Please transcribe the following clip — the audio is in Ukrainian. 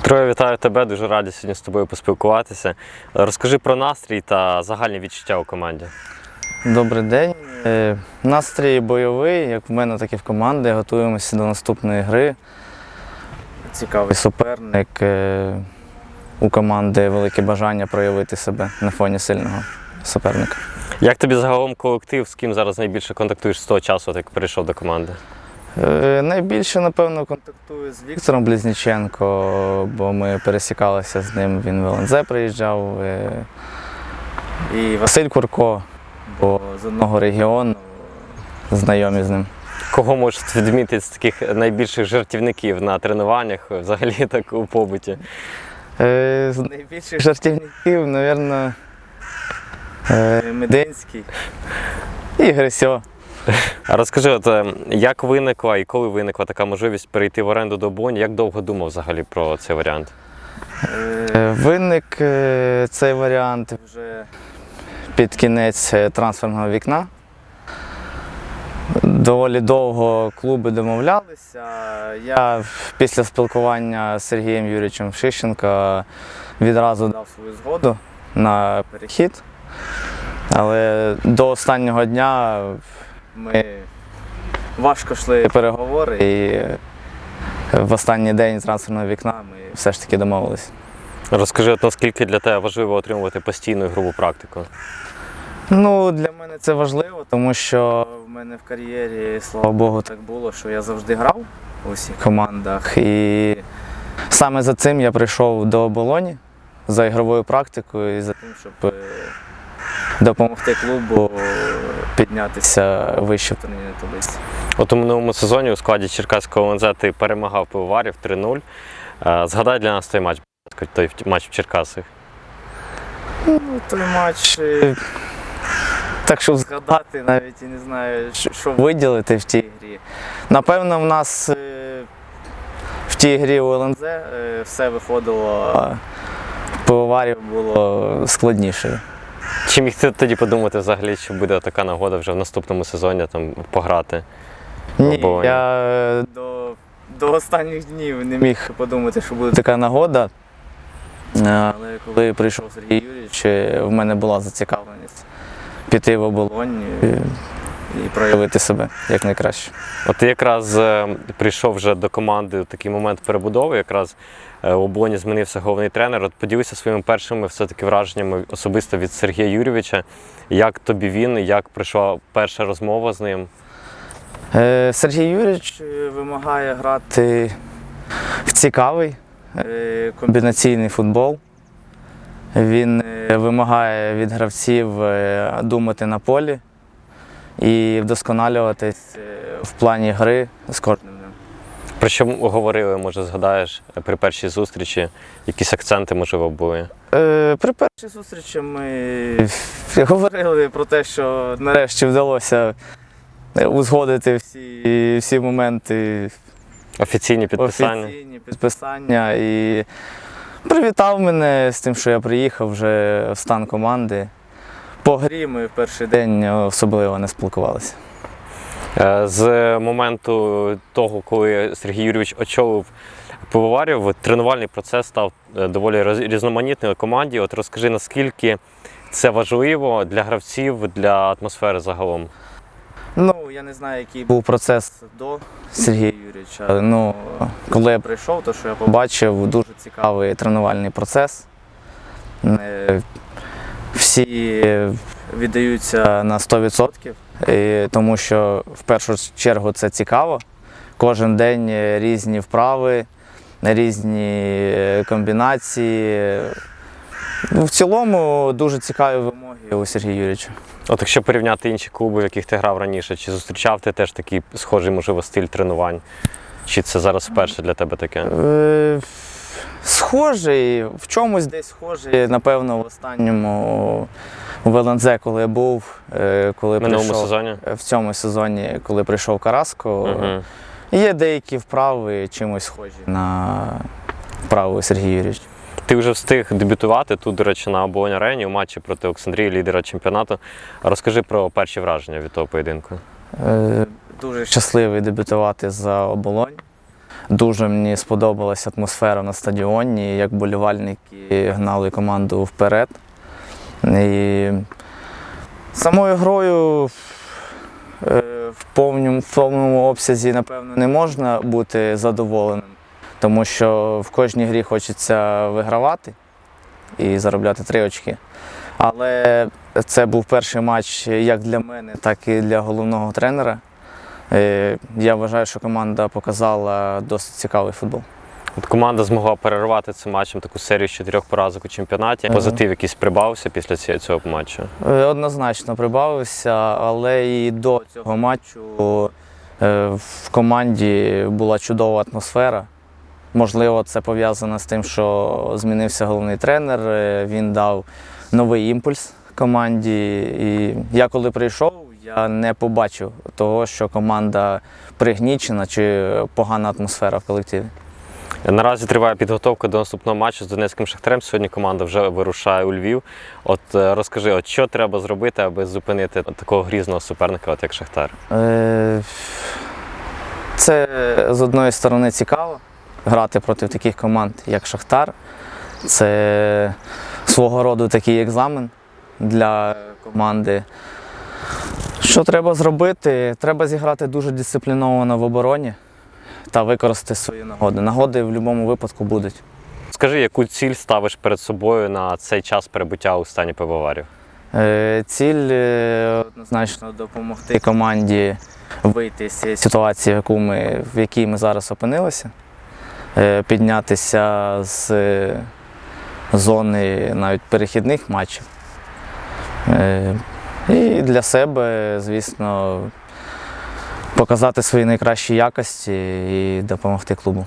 Петро, я вітаю тебе, дуже раді сьогодні з тобою поспілкуватися. Розкажи про настрій та загальні відчуття у команді. Добрий день. Е, Настрій бойовий, як в мене, так і в команди. Готуємося до наступної гри. Цікавий суперник. е, У команди велике бажання проявити себе на фоні сильного суперника. Як тобі загалом колектив, з ким зараз найбільше контактуєш з того часу, як перейшов до команди? Е, Найбільше, напевно, контактую з Віктором Близніченко, бо ми пересікалися з ним. Він в ЛНЗ приїжджав. е, І Василь Курко, бо з одного регіону знайомі з ним. Кого можеш відмітити з таких найбільших жартівників на тренуваннях, взагалі так у побуті? Е, З найбільших жартівників, мабуть, Мединський і Грисьо. А розкажи, от, е, як виникла і коли виникла така можливість перейти в оренду до Боні? Як довго думав взагалі про цей варіант? Е, Виник е, цей варіант вже під кінець е, трансферного вікна. Доволі довго клуби домовлялися. Я після спілкування з Сергієм Юрійовичем Шищенко відразу дав свою згоду на перехід. Але до останнього дня ми важко йшли переговори і в останній день трансферного вікна ми все ж таки домовилися. Розкажи, от наскільки для тебе важливо отримувати постійну ігрову практику? Ну, для мене це важливо, тому що в мене в кар'єрі, слава Богу, так було, що я завжди грав у всіх командах. І саме за цим я прийшов до оболоні за ігровою практикою і за тим, щоб е, допомогти клубу піднятися вище в турнірній таблиці. От у минулому сезоні у складі Черкаського ЛНЗ ти перемагав пивоварів 3-0. Е, Згадай для нас той матч, той матч в Черкасах. Ну, той матч. е, Так щоб згадати, навіть і не знаю, що- виділити в тій грі. Напевно, в нас е, в тій грі у ЛНЗ все виходило, пивоварів було складніше. Чи міг ти тоді подумати взагалі, що буде така нагода вже в наступному сезоні там пограти? Ні, Або... я до, до останніх днів не міг подумати, що буде така нагода. Е, Але коли прийшов Сергій Юрійович, е, в мене була зацікавленість піти в оболонь і, проявити себе як найкраще. От ти якраз е, прийшов вже до команди в такий момент перебудови, якраз е, у Боні змінився головний тренер. От поділися своїми першими все-таки враженнями особисто від Сергія Юрійовича. Як тобі він, як прийшла перша розмова з ним? Е, Сергій Юрійович вимагає грати в цікавий е, комбінаційний футбол. Він е, вимагає від гравців е, думати на полі і вдосконалюватись е, в плані гри з кожним днем. Про що говорили, може, згадаєш при першій зустрічі? Якісь акценти, можливо, були? Е, При першій зустрічі ми говорили про те, що нарешті вдалося е, узгодити всі, всі моменти Офіційні підписання? Офіційні підписання і привітав мене з тим, що я приїхав вже в стан команди. По грі ми в перший день особливо не спілкувалися. Е, З моменту того, коли Сергій Юрійович очолив пивоварів, тренувальний процес став е, доволі різноманітний у команді. От розкажи, наскільки це важливо для гравців, для атмосфери загалом. Ну, я не знаю, який був процес до Сергія Юрійовича. Ну, коли я прийшов, то що я побачив дуже цікавий тренувальний процес. Е, Всі віддаються на 100%, і тому що в першу чергу це цікаво. Кожен день е, різні вправи, різні е, комбінації. Ну, В цілому дуже цікаві вимоги у Сергія Юрійовича. От якщо порівняти інші клуби, в яких ти грав раніше, чи зустрічав ти теж такий схожий, можливо, стиль тренувань? Чи це зараз вперше для тебе таке? Схожий, в чомусь десь схожий, напевно, в останньому в ЛНЗ, коли я був, е, коли В минулому прийшов, сезоні? е, в цьому сезоні, коли прийшов Караско, Угу. є деякі вправи чимось схожі на вправи Сергія Юрійовича. Ти вже встиг дебютувати тут, до речі, на оболонь арені у матчі проти Олександрії, лідера чемпіонату. Розкажи про перші враження від того поєдинку. Е, Дуже щасливий дебютувати за оболонь. Дуже мені сподобалася атмосфера на стадіоні, як болівальники гнали команду вперед. І самою грою е, в повному, в повному обсязі, напевно, не можна бути задоволеним, тому що в кожній грі хочеться вигравати і заробляти три очки. Але це був перший матч як для мене, так і для головного тренера. Е, Я вважаю, що команда показала досить цікавий футбол. От команда змогла перервати цим матчем таку серію з чотирьох поразок у чемпіонаті. Позитив якийсь прибавився після цього матчу. Е, Однозначно прибавився, але і до цього матчу е, в команді була чудова атмосфера. Можливо, це пов'язано з тим, що змінився головний тренер, він дав новий імпульс команді. І я коли прийшов, я не побачив того, що команда пригнічена чи погана атмосфера в колективі. Наразі триває підготовка до наступного матчу з Донецьким Шахтарем. Сьогодні команда вже вирушає у Львів. От е, розкажи, от що треба зробити, аби зупинити такого грізного суперника, от як Шахтар? Е, Це з одної сторони цікаво грати проти таких команд, як Шахтар. Це свого роду такий екзамен для команди. Що треба зробити? Треба зіграти дуже дисципліновано в обороні та використати свої нагоди. Нагоди в будь-якому випадку будуть. Скажи, яку ціль ставиш перед собою на цей час перебуття у стані пивоварів? Е, Ціль е, однозначно допомогти команді вийти з цієї ситуації, в, яку ми, в якій ми зараз опинилися, Е, піднятися з зони навіть перехідних матчів. І для себе, звісно, показати свої найкращі якості і допомогти клубу.